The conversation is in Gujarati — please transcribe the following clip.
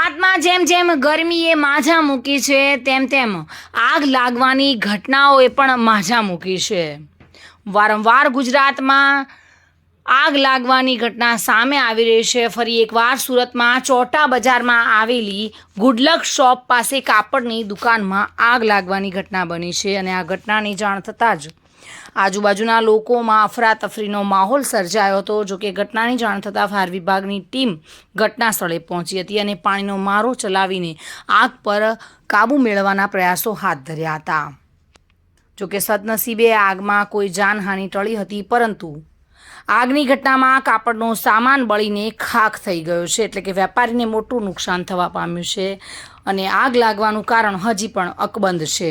ગુજરાતમાં જેમ જેમ ગરમીએ માઝા મૂકી છે, તેમ તેમ આગ લાગવાની ઘટનાઓએ પણ માઝા મૂકી છે. વારંવાર ગુજરાતમાં આગ લાગવાની ઘટના સામે આવી રહી છે. ફરી એકવાર સુરતમાં ચોટા બજારમાં આવેલી ગુડલક શોપ પાસે કાપડની દુકાનમાં આગ લાગવાની ઘટના બની છે અને આ ઘટનાની જાણ થતાં જ આજુબાજુના લોકોમાં અફરાતફરીનો માહોલ સર્જાયો હતો. જોકે ઘટનાની જાણ થતાં ફાયર વિભાગની ટીમ ઘટના સ્થળે પહોંચી હતી અને પાણીનો મારો ચલાવીને આગ પર કાબૂ મેળવવાના પ્રયાસો હાથ ધર્યા હતા. જોકે સદનસીબે આગમાં કોઈ જાનહાનિ ટળી હતી, પરંતુ આગની ઘટનામાં કાપડનો સામાન બળીને ખાખ થઈ ગયો છે. એટલે કે વેપારીને મોટું નુકસાન થવા પામ્યું છે અને આગ લાગવાનું કારણ હજી પણ અકબંધ છે.